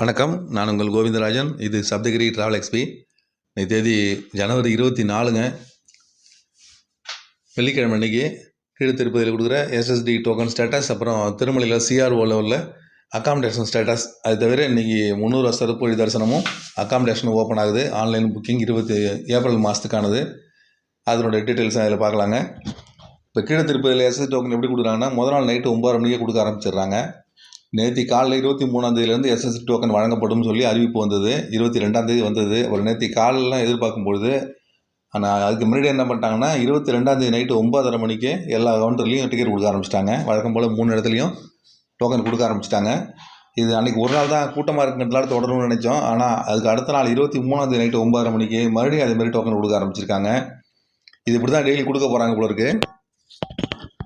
வணக்கம். நான் உங்கள் கோவிந்தராஜன். இது சப்தகிரி ட்ராவல் எக்ஸ்பி இன்னைக்கு தேதி ஜனவரி இருபத்தி நாலுங்க. வெள்ளிக்கிழமை அன்னைக்கு கீழே திருப்பதியில் கொடுக்குற எஸ்எஸ்டி டோக்கன் ஸ்டேட்டஸ் அப்புறம் திருமலையில் சிஆர்ஓ லெவலில் அக்காமடேஷன் ஸ்டேட்டஸ் அது தவிர இன்றைக்கி முந்நூறு சிறப்பு வழி தரிசனமும் அக்காமடேஷனும் ஓப்பன் ஆகுது. ஆன்லைன் புக்கிங் இருபத்தி ஏப்ரல் மாதத்துக்கானது அதனுடைய டீட்டெயில்ஸ் அதில் பார்க்கலாங்க. இப்போ கீழே திருப்பதியில் எஸ்எஸ்டி டோக்கன் எப்படி கொடுக்குறாங்கன்னா முதல் நாள் நைட்டு ஒம்பது மணிக்கே கொடுக்க ஆரம்பிச்சிடுறாங்க. நேற்று காலைல இருபத்தி மூணாந்தேதியிலேருந்து எஸ்எஸ்சி டோக்கன் வழங்கப்படும் சொல்லி அறிவிப்பு வந்தது. இருபத்தி ரெண்டாந்தேதி வந்தது. ஒரு நேற்று காலைலாம் எதிர்பார்க்கும் பொழுது ஆனால் அதுக்கு முன்னாடி என்ன பண்ணிட்டாங்கன்னா இருபத்தி ரெண்டாந்தேதி நைட்டு ஒம்பதரை மணிக்கு எல்லா கவுண்டர்லேயும் டிக்கெட் கொடுக்க ஆரம்பிச்சிட்டாங்க. வழக்கம் போல் மூணு இடத்துலையும் டோக்கன் கொடுக்க ஆரம்பிச்சிட்டாங்க. இது அன்றைக்கி ஒரு நாள் தான் கூட்டமாக இருக்கிறதுனால தொடரணும்னு நினச்சோம். ஆனால் அதுக்கு அடுத்த நாள் இருபத்தி மூணாந்தேதி நைட்டு ஒம்பதரை மணிக்கு மறுபடியும் அதேமாதிரி டோக்கன் கொடுக்க ஆரம்பிச்சிருக்காங்க. இது இப்படி தான் டெய்லி கொடுக்க போகிறாங்க போல இருக்குது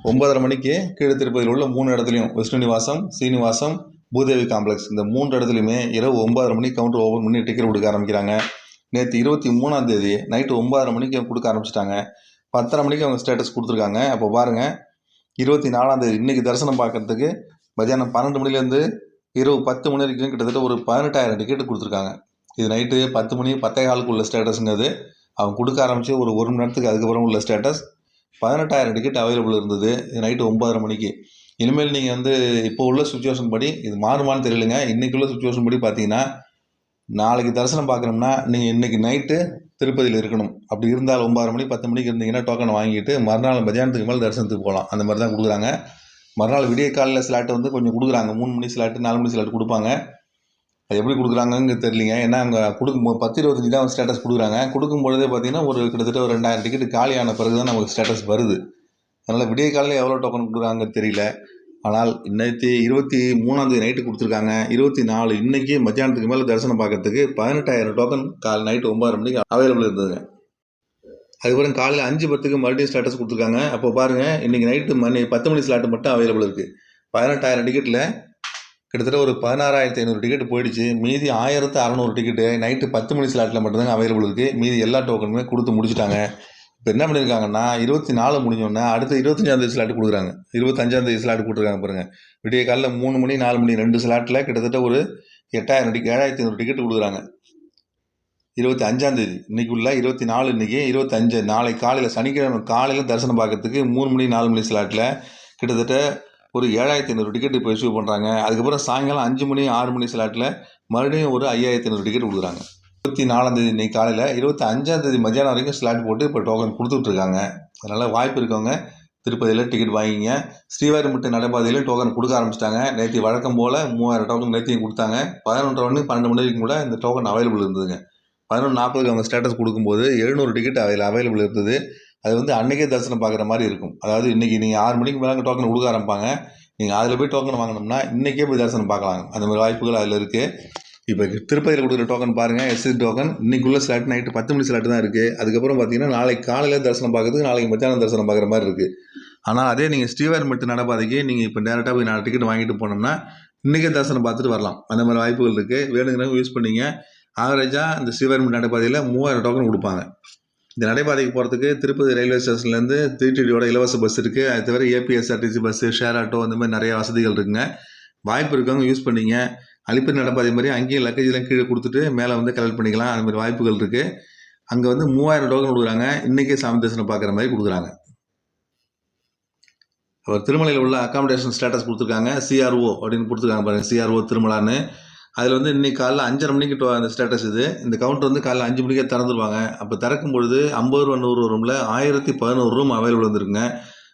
ஒன்பதரை மணிக்கு கீழே திருப்பதியில் உள்ள மூணு இடத்துலையும் விஷ்ணுநிவாசம் சீனிவாசம் பூதேவி காம்ப்ளெக்ஸ் இந்த மூன்று இடத்துலையுமே இரவு ஒன்பதரை மணிக்கு கவுண்டர் ஓப்பன் பண்ணி டிக்கெட் கொடுக்க ஆரம்பிக்கிறாங்க. நேற்று இருபத்தி மூணாம் தேதி நைட்டு ஒன்பதரை மணிக்கு கொடுக்க ஆரம்பிச்சிட்டாங்க. பத்தரை மணிக்கு அவங்க ஸ்டேட்டஸ் கொடுத்துருக்காங்க. அப்போ பாருங்கள் இருபத்தி நாலாம் தேதி இன்றைக்கி தரிசனம் பார்க்குறதுக்கு மதியானம் பன்னெண்டு மணிலேருந்து இரவு பத்து மணி வரைக்கும் கிட்டத்தட்ட ஒரு பதினெட்டாயிரம் டிக்கெட் கொடுத்துருக்காங்க. இது நைட்டு பத்து மணி பத்தே காலுக்கு உள்ள ஸ்டேட்டஸுங்கிறது அவங்க கொடுக்க ஆரம்பித்து ஒரு ஒரு மணி நேரத்துக்கு அதுக்கப்புறம் உள்ள ஸ்டேட்டஸ் பதினெட்டாயிரம் டிக்கெட் அவைலபிள் இருந்தது. இது நைட்டு ஒம்பதரை மணிக்கு. இனிமேல் நீங்கள் வந்து இப்போ உள்ள சுச்சுவேஷன் படி இது மாறுமான்னு தெரியலங்க. இன்றைக்கி உள்ள சுச்சுவேஷன் படி பார்த்தீங்கன்னா நாளைக்கு தரிசனம் பார்க்கணும்னா நீங்கள் இன்றைக்கி நைட்டு திருப்பதியில் இருக்கணும். அப்படி இருந்தால் ஒம்பது மணி பத்து மணிக்கு இருந்தீங்கன்னா டோக்கன் வாங்கிட்டு மறுநாள் மத்தியானத்துக்கு மேலே தரிசனத்துக்கு போகலாம். அந்த மாதிரி தான் கொடுக்குறாங்க. மறுநாள் விடிய காலையில் ஸ்லாட்டு வந்து கொஞ்சம் கொடுக்குறாங்க. மூணு மணி ஸ்லாட்டு நாலு மணி ஸ்லாட்டு கொடுப்பாங்க. அது எப்படி கொடுக்குறாங்கன்னு தெரியலிங்க. ஏன்னா அங்கே கொடுக்கும் பத்து இருபத்தஞ்சி தான் ஸ்டேட்டஸ் கொடுக்குறாங்க. கொடுக்கும் பொழுதே பார்த்தீங்கன்னா ஒரு கிட்டத்தட்ட ஒரு ரெண்டாயிரம் டிக்கெட் காலியான பிறகு தான் நமக்கு ஸ்டேட்டஸ் வருது. அதனால் விடிய காலையில் எவ்வளோ டோக்கன் கொடுக்குறாங்க தெரியல. ஆனால் இன்னைக்கு இருபத்தி மூணாந்தேதி நைட்டு கொடுத்துருக்காங்க. இருபத்தி நாலு இன்றைக்கி மத்தியானத்துக்கு மேலே தரிசனம் பார்க்கறதுக்கு பதினெட்டாயிரம் டோக்கன் காலை நைட்டு ஒம்பது மணிக்கு அவைலபிள் இருந்ததுங்க. அதுக்கப்புறம் காலையில் அஞ்சு பத்துக்கு மறுபடியும் ஸ்டேட்டஸ் கொடுத்துருக்காங்க. அப்போ பாருங்கள் இன்றைக்கி நைட்டு மணி பத்து மணி ஸ்லாட்டு மட்டும் அவைலபிள் இருக்குது பதினெட்டாயிரம் டிக்கெட்டில் கிட்டத்தட்ட ஒரு பதினாறாயிரத்தி ஐநூறு டிக்கெட் போயிடுச்சு. மீதி ஆயிரத்து அறநூறு டிக்கெட்டு நைட்டு பத்து மணி ஸ்லாட்டில் மட்டும்தாங்க அவைலபிள் இருக்குது மீதி எல்லா டோக்கனுமே கொடுத்து முடிச்சுட்டாங்க. இப்போ என்ன பண்ணியிருக்காங்கன்னா இருபத்தி நாலு முடிஞ்சோடனே அடுத்த இருபத்தஞ்சாந்தேதி ஸ்லாட் கொடுக்குறாங்க. இருபத்தஞ்சாந்தேதி ஸ்லாட் கொடுத்துருக்காங்க பாருங்கள் விடிய காலைல மூணு மணி நாலு மணி ரெண்டு ஸ்லாட்டில் கிட்டத்தட்ட ஒரு எட்டாயிரம் டிக்கெட் ஏழாயிரத்தி ஐநூறு டிக்கெட் கொடுக்குறாங்க. இருபத்தி அஞ்சாந்தேதி இன்றைக்கி உள்ள இருபத்தி நாலு இன்றைக்கி இருபத்தஞ்சு நாளை காலையில் சனிக்கிழமை காலையில் தரிசனம் பார்க்கறதுக்கு மூணு மணி நாலு மணி ஸ்லாட்டில் கிட்டத்தட்ட ஒரு ஏழாயிரத்தி ஐநூறு டிக்கெட் இப்போ இஷ்யூ பண்ணுறாங்க அதுக்கப்புறம் சாயங்காலம் அஞ்சு மணி ஆறு மணி ஸ்லாட்டில் மறுபடியும் ஒரு ஐயாயிரத்தி ஐநூறு டிக்கெட் கொடுக்குறாங்க. இருபத்தி நாலாந்தேதி இன்னைக்கு காலையில் இருபத்தி அஞ்சாந்தேதி மத்தியானம் வரைக்கும் ஸ்லாட் போட்டு இப்போ டோக்கன் கொடுத்துட்ருக்காங்க. அதனால் வாய்ப்பு இருக்கவங்க திருப்பதியில் டிக்கெட் வாங்கிங்க. ஸ்ரீவாரிமுட்டை நடைபாதையில் டோக்கன் கொடுக்க ஆரம்பிச்சிட்டாங்க. நேற்று வழக்கம் போல் மூவாயிரம் டோக்கன் நேற்றையும் கொடுத்தாங்க. பதினொன்றரை மணி பன்னெண்டு மணி வரைக்கும் கூட இந்த டோக்கன் அவைலபிள் இருந்ததுங்க. பதினொன்று நாற்பதுக்கு அவங்க ஸ்டேட்டஸ் கொடுக்கும்போது எழுநூறு டிக்கெட் அதில் அவைலபிள் இருந்தது. அது வந்து அன்றைக்கே தரிசனம் பார்க்குற மாதிரி இருக்கும். அதாவது இன்றைக்கி நீங்கள் ஆறு மணிக்கு மேலே டோக்கன் கொடுக்க ஆரம்பிப்பாங்க. நீங்கள் அதில் போய் டோக்கன் வாங்கினோம்னா இன்றைக்கே போய் தரிசனம் பார்க்கலாம். அந்த மாதிரி வாய்ப்புகள் அதில் இருக்குது இப்போ திருப்பதியில் கொடுக்குற டோக்கன் பாருங்கள் எஸ்சி டோக்கன். இன்றைக்குள்ளே ஸ்லாட் நைட்டு பத்து மணி ஸ்லாட் தான் இருக்குது அதுக்கப்புறம் பார்த்தீங்கன்னா நாளைக்கு காலையில் தரிசனம் பார்க்குறதுக்கு நாளைக்கு மத்தியானம் தரிசனம் பார்க்குற மாதிரி இருக்குது ஆனால் அதே நீங்கள் ஸ்ரீவாரிமட்டு நடப்பாதைக்கு நீங்கள் இப்போ டேரெக்டாக போய் நாலு டிக்கெட் வாங்கிட்டு போனோம்னா இன்றைக்கே தரிசனம் பார்த்துட்டு வரலாம். அந்த மாதிரி வாய்ப்புகள் இருக்குது வேணுங்கிறவங்க யூஸ் பண்ணிங்க. ஆவரேஜாக இந்த ஸ்ரீவாரிமட்டு நடைபாதையில் மூவாயிரம் டோக்கன் கொடுப்பாங்க. இந்த நடைபாதைக்கு போகிறதுக்கு திருப்பதி ரயில்வே ஸ்டேஷன்லேருந்து திருச்சியோட இலவச பஸ் இருக்குது அது தவிர ஏபிஎஸ்ஆர்டிசி பஸ்ஸு ஷேர் ஆட்டோ அந்த மாதிரி நிறைய வசதிகள் இருக்குங்க. வாய்ப்பு இருக்கவங்க யூஸ் பண்ணிங்க. அழிப்பு நடைபாதை மாதிரி அங்கேயும் லக்கேஜ்லாம் கீழே கொடுத்துட்டு மேலே வந்து கலெக்ட் பண்ணிக்கலாம். அந்த மாதிரி வாய்ப்புகள் இருக்குது அங்கே வந்து மூவாயிரம் டோக்கன் கொடுக்குறாங்க. இன்றைக்கே சாமி தரிசனம் பார்க்குற மாதிரி கொடுக்குறாங்க. அவர் திருமலையில் உள்ள அக்காமடேஷன் ஸ்டேட்டஸ் கொடுத்துருக்காங்க. சிஆர்ஓ அப்படின்னு கொடுத்துருக்காங்க பாருங்கள் சிஆர்ஓ திருமலான்னு. அதில் வந்து இன்றைக்கி காலைல அஞ்சரை மணிக்கு டோ- அந்த ஸ்டேட்டஸ் இது. இந்த கவுண்டர் வந்து காலைல அஞ்சு மணிக்கே திறந்துருவாங்க. அப்போ திறக்கும் பொழுது ஐம்பது ரூபா நூறு ரூமில் ஆயிரத்தி பதினோரு ரூம் அவைலபிள் வந்துருக்குங்க.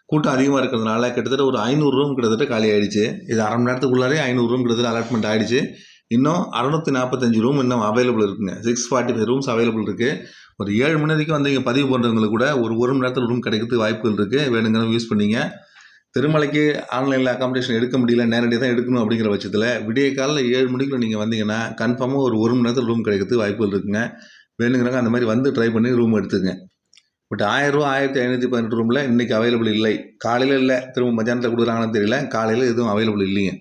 கூட்டம் அதிகமாக இருக்கிறதுனால கிட்டத்தட்ட ஒரு ஐநூறு ரூம் கிட்டத்தட்ட காலி ஆயிடுச்சு. இது அரை மணி நேரத்துக்குள்ளாரே ஐநூறு ரூம் கிட்டத்தட்ட அலாட்மெண்ட் ஆயிடுச்சு. இன்னும் அறநூற்றி நாற்பத்தஞ்சு ரூம் இன்னும் அவைலபிள் இருக்குங்க. Six forty five rooms available இருக்குது ஒரு ஏழு மணி வரைக்கும் வந்து இங்கே பதிவு பண்ணுறவங்களுக்கு கூட ஒரு ஒரு மணி நேரத்தில் ரூம் கிடைக்கிறதுக்கு வாய்ப்புகள் இருக்குது வேணுங்கிறவங்க யூஸ் பண்ணிங்க. திருமலைக்கு ஆன்லைனில் அக்காமடேஷன் எடுக்க முடியல நேரடியாக தான் எடுக்கணும் அப்படிங்கிற பட்சத்தில் விடிய காலையில் ஏழு மணிக்குள்ள நீங்கள் வந்தீங்கன்னா கன்ஃபார்மாக ஒரு ஒரு மணி நேரத்தில் ரூம் கிடைக்கிறதுக்கு வாய்ப்புகள் இருக்குங்க. வேணுங்கிறவங்க அந்த மாதிரி வந்து ட்ரை பண்ணி ரூம் எடுத்துங்க பட் ஆயிரரூவா ஆயிரத்தி ஐநூற்றி பதினெட்டு ரூமில் இன்றைக்கி அவைலபிள் இல்லை. காலையில் இல்லை திரும்ப மத்தியானத்தில் கொடுக்குறாங்கன்னு தெரியல. காலையில் எதுவும் அவைலபிள் இல்லைங்க.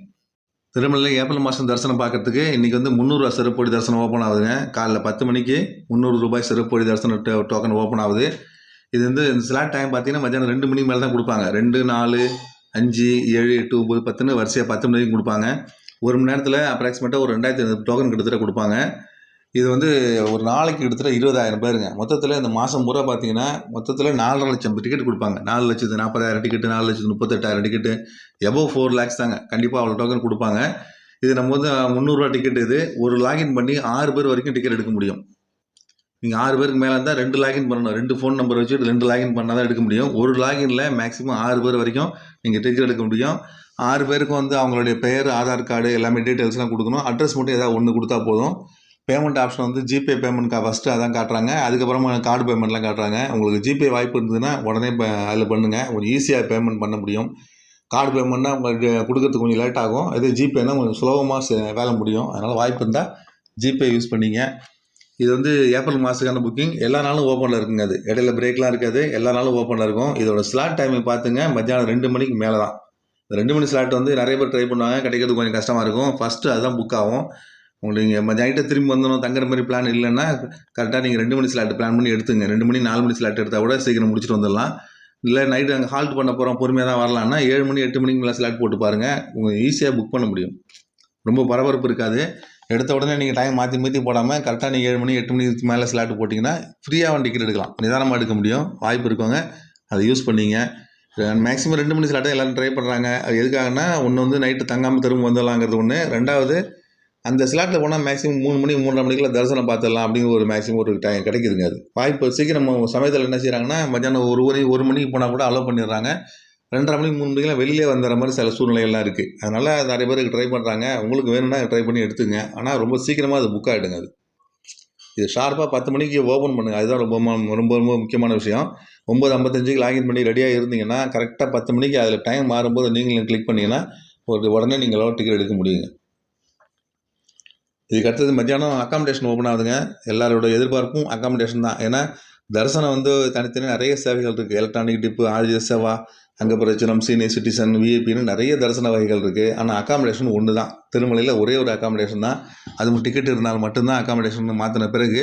திருமலையில் ஏப்ரல் மாதம் தரிசனம் பார்க்குறதுக்கு இன்றைக்கி வந்து முந்நூறுரூவா சிறப்பொடி தரிசனம் ஓப்பன் ஆகுதுங்க. காலையில் பத்து மணிக்கு முந்நூறு ரூபாய் சிறப்பொடி தரிசனம் டோ- டோக்கன் ஓப்பன் ஆகுது. இது வந்து இந்த ஸ்லாட் டைம் பார்த்தீங்கன்னா மத்தியானம் ரெண்டு மணிக்கு மேலே தான் கொடுப்பாங்க. ரெண்டு நாலு அஞ்சு ஏழு எட்டு ஒம்பது பத்துன்னு வரிசையாக பத்து மணி வரைக்கும் கொடுப்பாங்க. ஒரு மணி நேரத்தில் அப்ராக்சிமேட்டாக ஒரு ரெண்டாயிரத்தி ஐநூறு டோக்கன் கிட்டத்தட்ட கொடுப்பாங்க. இது வந்து ஒரு நாளைக்கு கிட்டத்தட்ட இருபதாயிரம் பேருங்க. மொத்தத்தில் இந்த மாதம் பூரா பார்த்தீங்கன்னா மொத்தத்தில் நாலரை லட்சம் டிக்கெட் கொடுப்பாங்க. நாலு லட்சத்து நாற்பதாயிரம் டிக்கெட்டு நாலு லட்சத்து முப்பத்தெட்டாயிரம் டிக்கெட்டு எபோவ் ஃபோர் லேக்ஸ் தாங்க. கண்டிப்பாக அவ்வளோ டோக்கன் கொடுப்பாங்க. இது நம்ம வந்து முந்நூறுரூவா டிக்கெட் இது. ஒரு லாகின் பண்ணி ஆறு பேர் வரைக்கும் டிக்கெட் எடுக்க முடியும். நீங்கள் ஆறு பேருக்கு மேலே இருந்தால் ரெண்டு லாகின் பண்ணணும். ரெண்டு ஃபோன் நம்பர் வச்சு ரெண்டு லாகின் பண்ணால் தான் எடுக்க முடியும். ஒரு லாகின்ல மேக்ஸிமம் ஆறு பேர் வரைக்கும் நீங்கள் டிக்கெட் எடுக்க முடியும். ஆறு பேருக்கும் வந்து அவங்களுடைய பெயர் ஆதார் கார்டு எல்லாமே டீட்டெயில்ஸ்லாம் கொடுக்கணும். அட்ரஸ் மட்டும் ஏதாவது ஒன்று கொடுத்தா போதும். பேமெண்ட் ஆப்ஷன் வந்து ஜிபே பேமெண்ட் ஃபஸ்ட்டு அதான் காட்டுறாங்க. அதுக்கப்புறமா கார்டு பேமெண்ட்லாம் காட்டுறாங்க. உங்களுக்கு ஜிபே வாய்ப்பு இருந்ததுன்னா உடனே இப்போ அதில் பண்ணுங்கள் கொஞ்சம் ஈஸியாக பேமெண்ட் பண்ண முடியும். கார்டு பேமெண்ட்னா உங்களுக்கு கொடுக்கறதுக்கு கொஞ்சம் லேட் ஆகும். இதே ஜிபேனா கொஞ்சம் சுலபமாக வேலை முடியும். அதனால் வாய்ப்பு இருந்தால் ஜிபே யூஸ் பண்ணிங்க. இது வந்து ஏப்ரல் மாதத்துக்கான புக்கிங் எல்லா நாளும் ஓப்பனில் இருக்குங்க அது. இடையில பிரேக்லாம் இருக்காது. எல்லா நாளும் ஓப்பனில் இருக்கும். இதோட ஸ்லாட் டைமிங் பார்த்துங்க. மத்தியானம் ரெண்டு மணிக்கு மேலே தான் ரெண்டு மணி ஸ்லாட் வந்து நிறைய பேர் ட்ரை பண்ணுவாங்க. கிடைக்கிறது கொஞ்சம் கஷ்டமாக இருக்கும். ஃபஸ்ட்டு அதுதான் புக் ஆகும். உங்களுக்கு நீங்கள் நைட்டை திரும்பி வந்தணும் தங்குற மாதிரி பிளான் இல்லைன்னா கரெக்டாக நீங்கள் ரெண்டு மணி ஸ்லாட் பிளான் பண்ணி எடுத்துங்க. ரெண்டு மணி நாலு மணி ஸ்லாட் எடுத்தால் கூட சீக்கிரம் முடிச்சுட்டு வந்துடலாம். இல்லை நைட்டு அங்கே ஹால்ட் பண்ண போகிறோம் பொறுமையாக தான் வரலான்னா ஏழு மணி எட்டு மணிக்கு மேலே ஸ்லாட் போட்டு பாருங்கள் உங்களுக்கு ஈஸியாக புக் பண்ண முடியும். ரொம்ப பரபரப்பு இருக்காது. எடுத்த உடனே நீங்கள் டைம் மாற்றி மாற்றி போடாமல் கரெக்டாக நீங்கள் ஏழு மணி எட்டு மணிக்கு மேலே ஸ்லாட் போட்டிங்கன்னா ஃப்ரீயாக டிக்கெட் எடுக்கலாம். நிதானமாக எடுக்க முடியும். வாய்ப்பு இருக்கவங்க அதை யூஸ் பண்ணிங்க. மேக்ஸிமம் ரெண்டு மணி ஸ்லாட்டை எல்லோரும் ட்ரை பண்ணுறாங்க அது எதுக்காகனா ஒன்று வந்து நைட்டு தங்காமல் திரும்ப வந்துடலாங்கிறது ஒன்று ரெண்டாவது அந்த ஸ்லாட்டில் போனால் மேக்ஸிமம் மூணு மணி மூன்றரை மணிக்குள்ள தரிசனம் பார்த்துடலாம் அப்படிங்கிற ஒரு மேக்ஸிமம் ஒரு டைம் கிடைக்குதுங்க அது. வாய்ப்பு சீக்கிரம் சமயத்தில் என்ன செய்கிறாங்கன்னா மத்தியானம் ஒரு மணி ஒரு மணிக்கு போனால் கூட அலோவ் பண்ணிடுறாங்க. ரெண்டரை மணிக்கு மூணு மணிக்கெலாம் வெளியே வந்துடுற மாதிரி சில சூழ்நிலைகள்லாம் இருக்குது அதனால் நிறைய பேருக்கு ட்ரை பண்ணுறாங்க உங்களுக்கு வேணும்னா ட்ரை பண்ணி எடுத்துங்க. ஆனால் ரொம்ப சீக்கிரமாக அது புக் ஆகிடுங்க அது. இது ஷார்ப்பாக பத்து மணிக்கு ஓப்பன் பண்ணுங்கள் அதுதான் ரொம்ப ம- ரொம்ப ரொம்ப முக்கியமான விஷயம். ஒம்பது ஐம்பத்தஞ்சுக்கு லாகின் பண்ணி ரெடியாக இருந்தீங்கன்னா கரெக்டாக பத்து மணிக்கு அதில் டைம் மாறும்போது நீங்களும் கிளிக் பண்ணிங்கன்னா ஒரு உடனே நீங்களோ டிக்கெட் எடுக்க முடியுங்க. இதுக்கு அடுத்தது மத்தியானம் அக்காமடேஷன் ஓப்பன் ஆகுதுங்க. எல்லாரோட எதிர்பார்ப்பும் அக்காமடேஷன் தான். ஏன்னா தரிசனம் வந்து தனித்தனி நிறைய சேவைகள் இருக்குது எலக்ட்ரானிக் டிப்பு ஆர்ஜி சேவா அங்கே பிரச்சனம் சீனியர் சிட்டிசன் விஐபின்னு நிறைய தரிசன வகைகள் இருக்குது ஆனால் அக்காமடேஷன் ஒன்று தான் திருமலையில் ஒரே ஒரு அக்காமடேஷன் தான். அது டிக்கெட் இருந்தால் மட்டும்தான் அக்காமடேஷன் மாற்றின பிறகு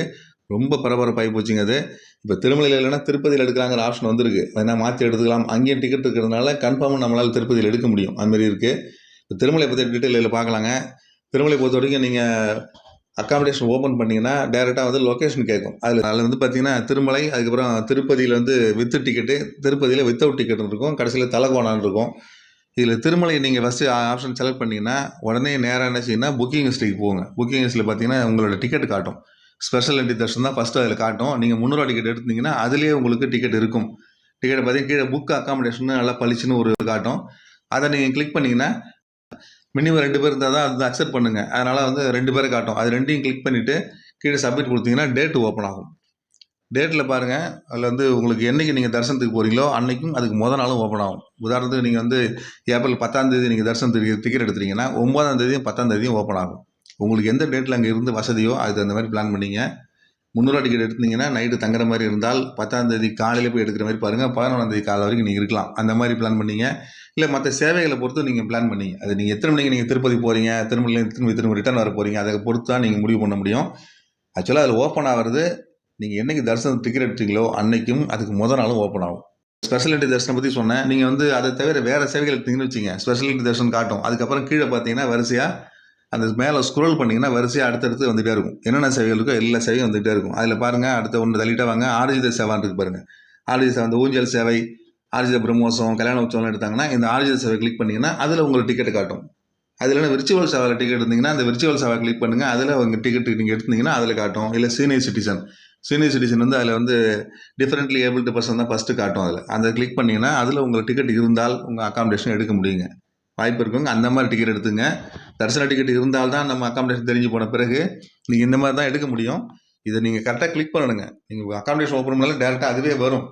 ரொம்ப பரபரப்பாகி போச்சுங்க அது. இப்போ திருமலையில் இல்லைன்னா திருப்பதியில் எடுக்கலாங்கிற ஆப்ஷன் வந்திருக்கு. வேணால் மாற்றி எடுத்துக்கலாம். அங்கேயும் டிக்கெட் இருக்கிறதுனால கன்ஃபார்மாக நம்மளால் திருப்பதியில் எடுக்க முடியும். அதுமாரி இருக்குது இப்போ திருமலை பற்றி டீட்டெயிலில் பார்க்கலாங்க. திருமலை பொறுத்த வரைக்கும் நீங்கள் அக்காமடேஷன் ஓப்பன் பண்ணிங்கன்னா டேரெக்டாக வந்து லொக்கேஷன் கேட்கும். அதில் அதில் வந்து பார்த்தீங்கன்னா திருமலை அதுக்கப்புறம் திருப்பதியில் வந்து வித்து டிக்கெட்டு திருப்பதியில் வித்தவுட் டிக்கெட் இருக்கும். கடைசியில் தலகோணான்னு இருக்கும். இதில் திருமலை நீங்கள் ஃபஸ்ட்டு ஆப்ஷன் செலக்ட் பண்ணிங்கன்னா உடனே நேராக என்ன செய்யணும்னா புக்கிங் ஹிஸ்ட்ரிக்கு போங்க. புக்கிங் ஹிஸ்ட்ரியில் பார்த்தீங்கன்னா உங்களோட டிக்கெட் காட்டும். ஸ்பெஷல் என்ட்ரி தர்ஷன் தான் ஃபஸ்ட்டு அதில் காட்டும். நீங்கள் முந்நூறுவா டிக்கெட் எடுத்தீங்கன்னா அதுலேயே உங்களுக்கு டிக்கெட் இருக்கும். டிக்கெட்டை பார்த்தீங்கன்னா கீழே புக் அக்காமடேஷன் நல்லா பளிச்சுன்னு ஒரு காட்டும். அதை நீங்கள் கிளிக் பண்ணிங்கன்னா மினிமம் ரெண்டு பேர் இருந்தால் தான் அது அக்செப்ட் பண்ணுங்கள் அதனால் வந்து ரெண்டு பேரை காட்டும். அது ரெண்டையும் கிளிக் பண்ணிவிட்டு கீழே சப்மிட் கொடுத்தீங்கன்னா டேட் ஓப்பன் ஆகும். டேட்டில் பாருங்கள் அதில் வந்து உங்களுக்கு என்றைக்கு நீங்கள் தரிசனத்துக்கு போகிறீங்களோ அன்றைக்கும் அதுக்கு மொதல் நாளும் ஓப்பன் ஆகும். உதாரணத்துக்கு நீங்கள் வந்து ஏப்ரல் பத்தாந்தேதி நீங்கள் தரிசனத்துக்கு டிக்கெட் எடுத்துட்டீங்கன்னா ஒம்பதாம் தேதியும் பத்தாம் தேதியும் ஓப்பன் ஆகும். உங்களுக்கு எந்த டேட்டில் அங்கே இருந்து வசதியோ அதுக்கு அந்த மாதிரி பிளான் பண்ணிங்க. முந்நூறுவா டிக்கெட் எடுத்தீங்கன்னா நைட்டு தங்குற மாதிரி இருந்தால் பத்தாந்தேதி காலையில் போய் எடுக்கிற மாதிரி பாருங்கள் பதினொன்றாந்தேதி காலை வரைக்கும் நீங்கள் இருக்கலாம். அந்த மாதிரி பிளான் பண்ணீங்க. இல்லை மற்ற சேவைகளை பொறுத்து நீங்கள் பிளான் பண்ணிங்க. அது நீங்கள் எத்தனை மணிக்கு நீங்கள் திருப்பதி போகிறீங்க திருமலையில் திரும்பி திரும்ப ரிட்டர்ன் வர போகிறீங்க அதை பொறுத்து தான் நீங்கள் முடிவு பண்ண முடியும். ஆக்சுவலாக அதில் ஓப்பன் ஆகிறது நீங்கள் என்னைக்கு தரிசனம் டிக்கெட் எடுத்தீங்களோ அன்னைக்கும் அதுக்கு முத நாளும் ஓப்பன் ஆகும். ஸ்பெஷாலிட்டி தரிசனம் பற்றி சொன்னேன். நீங்கள் வந்து அதை தவிர வேறு சேவைகள் எடுத்தீங்கன்னு வச்சுங்க ஸ்பெஷாலிட்டி தரிசனம் காட்டும். அதுக்கப்புறம் கீழே பார்த்தீங்கன்னா வரிசையாக அந்த மேலே ஸ்க்ரோல் பண்ணிங்கன்னா வரிசையாக அடுத்தடுத்து வந்துகிட்டே இருக்கும். என்னென்ன சேவைகள் இருக்கோ எல்லா சேவையும் வந்துகிட்டே இருக்கும். அதில் பாருங்கள் அடுத்த ஒன்று தள்ளிட்டே வாங்க ஆர்ஜித சேவான் இருக்கு பாருங்கள் ஆர்ஜித சேவை அந்த ஊஞ்சல் சேவை ஆர்ஜித பிரம்மோசம் கல்யாண உற்சவம்லாம் எடுத்தாங்கன்னா இந்த ஆர்ஜித சேவை கிளிக் பண்ணிங்கன்னா அதில் உங்களுக்கு டிக்கெட் காட்டும். அதில் விர்ச்சுவல் சேவையில் டிக்கெட் இருந்தீங்கன்னா அந்த விர்ச்சுவல் சேவை கிளிக் பண்ணுங்கள் அதில் உங்கள் டிக்கெட் நீங்கள் எடுத்தீங்கன்னா அதில் காட்டும். இல்லை சீனியர் சிட்டிசன் சீனியர் சிட்டிசன் வந்து அதில் வந்து டிஃப்ரெண்ட்லி ஏபிள்டு பர்சன் தான் ஃபஸ்ட்டு காட்டும் அதில். அந்த கிளிக் பண்ணிங்கன்னா அதில் உங்களுக்கு டிக்கெட் இருந்தால் உங்கள் அக்காமடேஷன் எடுக்க முடியுங்க. வாய்ப்பு இருக்குங்க. அந்த மாதிரி டிக்கெட் எடுத்துங்க. தரிசன டிக்கெட் இருந்தால் தான் நம்ம அக்காமடேஷன் தெரிஞ்சு போன பிறகு நீங்கள் இந்த மாதிரி தான் எடுக்க முடியும். இதை நீங்கள் கரெக்டாக கிளிக் பண்ணணுங்க நீங்கள் அக்காமடேஷன் ஓப்பன் பண்ணாலும் டேரெக்டாக அதுவே வரும்.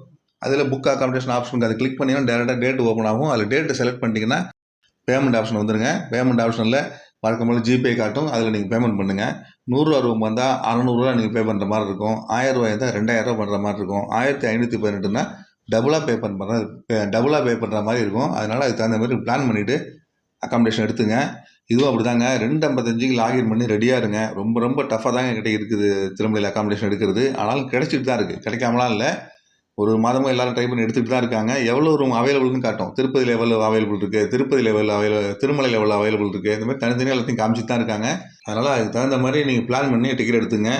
அதில் புக் அக்காமடேஷன் ஆப்ஷனுக்கு அதை கிளிக் பண்ணிங்கன்னா டேரெக்டாக டேட் ஓப்பன் ஆகும். அதில் டேட்டு செலக்ட் பண்ணிட்டீங்கன்னா பேமெண்ட் ஆப்ஷன் வந்துடுங்க பேமெண்ட் ஆப்ஷனில் வழக்கம் போல் ஜிபே காட்டும். அதில் நீங்கள் பேமெண்ட் பண்ணுங்கள் நூறுரூவா ரூபா வந்தால் அறநூறுவா நீங்கள் பே பண்ணுற மாதிரி இருக்கும். ஆயிரம் ரூபாய் இருந்தால் ரெண்டாயிரரூவா பண்ணுற மாதிரி இருக்கும். ஆயிரத்தி ஐநூற்றி பதினெட்டுனா டபுளாக பே பண்ணுற டபுளாக பே பண்ணுற மாதிரி இருக்கும். அதனால் அதுக்கு தகுந்த மாதிரி பிளான் பண்ணிவிட்டு அக்காமடேஷன் எடுத்துங்க. இதுவும் அப்படி தாங்க ரெண்டு ஐம்பத்தஞ்சுக்கு லாகின் பண்ணி ரெடியாக இருங்க. ரொம்ப ரொம்ப டஃப்பாக தாங்க என்கிட்ட இருக்குது திருமலையில் அக்காமடேஷன் எடுக்கிறது. ஆனாலும் கிடைச்சிட்டு தான் இருக்குது கிடைக்காமலாம் இல்லை. ஒரு மாதமாக எல்லாரும் ட்ரை பண்ணி எடுத்துகிட்டு தான் இருக்காங்க. எவ்வளோ ரூம் அவைலபிள்னு காட்டும். திருப்பதியில் எவ்வளோ அவைலபிள் இருக்குது திருப்பதி லெவலில் அவைல திருமலையில் எவ்வளோ அவைலபிள் இருக்குது இந்த மாதிரி தனித்தனியாக எல்லாத்தையும் காமிச்சிட்டு தான் இருக்காங்க. அதனால் அதுக்கு தகுந்த மாதிரி நீங்கள் பிளான் பண்ணி டிக்கெட் எடுத்துங்க.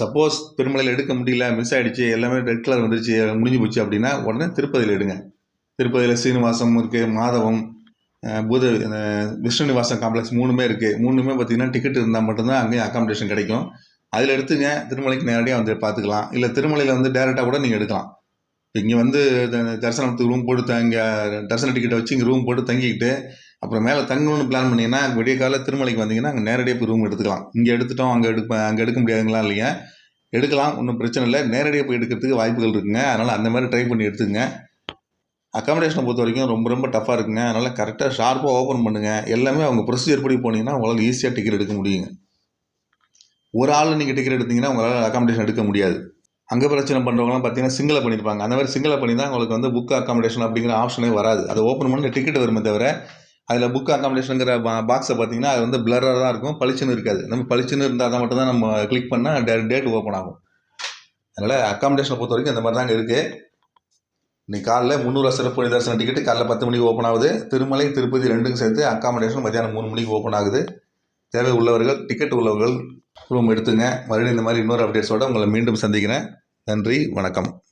சப்போஸ் திருமலையில் எடுக்க முடியல மிஸ் ஆகிடுச்சு எல்லாமே ரெட் கலர் வந்துருச்சு முடிஞ்சு போச்சு அப்படின்னா உடனே திருப்பதியில் எடுங்க. திருப்பதியில் சீனிவாசம் இருக்குது மாதவம் பூத அஹ் விஷ்ணு நிவாசம் காம்ப்ளெக்ஸ் மூணுமே இருக்குது மூணுமே பார்த்தீங்கன்னா டிக்கெட் இருந்தால் மட்டும்தான் அங்கேயும் அக்காமடேஷன் கிடைக்கும். அதில் எடுத்துங்க திருமலைக்கு நேரடியாக வந்து பார்த்துக்கலாம். இல்லை திருமலையில் வந்து டேரெக்டாக கூட நீங்கள் எடுக்கலாம். இப்போ இங்கே வந்து தரிசனத்துக்கு ரூம் போட்டு தங்க தரிசன டிக்கெட்டை வச்சு இங்கே ரூம் போட்டு தங்கிக்கிட்டு அப்புறம் மேலே தங்கணும்னு பிளான் பண்ணீங்கன்னா விடிய காலை திருமலைக்கு வந்தீங்கன்னா அங்கே நேரடியாக போய் ரூம் எடுத்துக்கலாம். இங்கே எடுத்துட்டோம் அங்கே எடுப்ப அங்கே எடுக்க முடியாதுங்களா இல்லையா? எடுக்கலாம் ஒன்றும் பிரச்சனை இல்லை. நேரடியாக போய் எடுக்கிறதுக்கு வாய்ப்புகள் இருக்குங்க. அதனால் அந்த மாதிரி ட்ரை பண்ணி எடுத்துங்க அக்காமடேஷனை பொறுத்த வரைக்கும் ரொம்ப ரொம்ப டஃப்பாக இருக்குங்க. அதனால் கரெக்டாக ஷார்ப்பாக ஓப்பன் பண்ணுங்கள் எல்லாமே அவங்க ப்ரொசீஜர் படி போனீங்கன்னா உங்களால் ஈஸியாக டிக்கெட் எடுக்க முடியுங்க. ஒரு ஆள் நீங்கள் டிக்கெட் எடுத்தீங்கன்னா உங்களால் அக்காமடேஷன் எடுக்க முடியாது. அங்கே பிரச்சனை பண்ணுறவங்களாம் பார்த்தீங்கன்னா சிங்கிளாக பண்ணியிருப்பாங்க அந்த மாதிரி சிங்கிளாக பண்ணி தான் உங்களுக்கு வந்து புக் அக்காமடேஷன் அப்படிங்கிற ஆப்ஷனே வராது. அதை ஓப்பன் பண்ணி டிக்கெட் வருமே தவிர அதில் புக் அக்காமடேஷனுங்கிற பாக்ஸை பார்த்தீங்கன்னா அது வந்து பிளராக தான் இருக்கும். பளிச்சுன்னு இருக்காது. நம்ம பளிச்சுன்னு இருந்தால் தான் மட்டும் தான் நம்ம கிளிக் பண்ணால் டே டேட் ஓப்பன் ஆகும். அதனால் அக்காமடேஷனை பொறுத்த வரைக்கும் இந்த மாதிரி தாங்க இருக்குது இன்னைக்கு காலைல முந்நூறுவா சிறப்பு தரிசன டிக்கெட்டு காலைல பத்து மணிக்கு ஓப்பன் ஆகுது. திருமலை திருப்பதி ரெண்டுக்கும் சேர்த்து அக்காமடேஷன் மத்தியானம் மூணு மணிக்கு ஓப்பன் ஆகுது. தேவை உள்ளவர்கள் டிக்கெட் உள்ளவர்கள் ரூம் எடுத்துங்க. மறுபடியும் இந்த மாதிரி இன்னொரு அப்டேட்ஸோடு உங்களை மீண்டும் சந்திக்கிறேன். நன்றி வணக்கம்.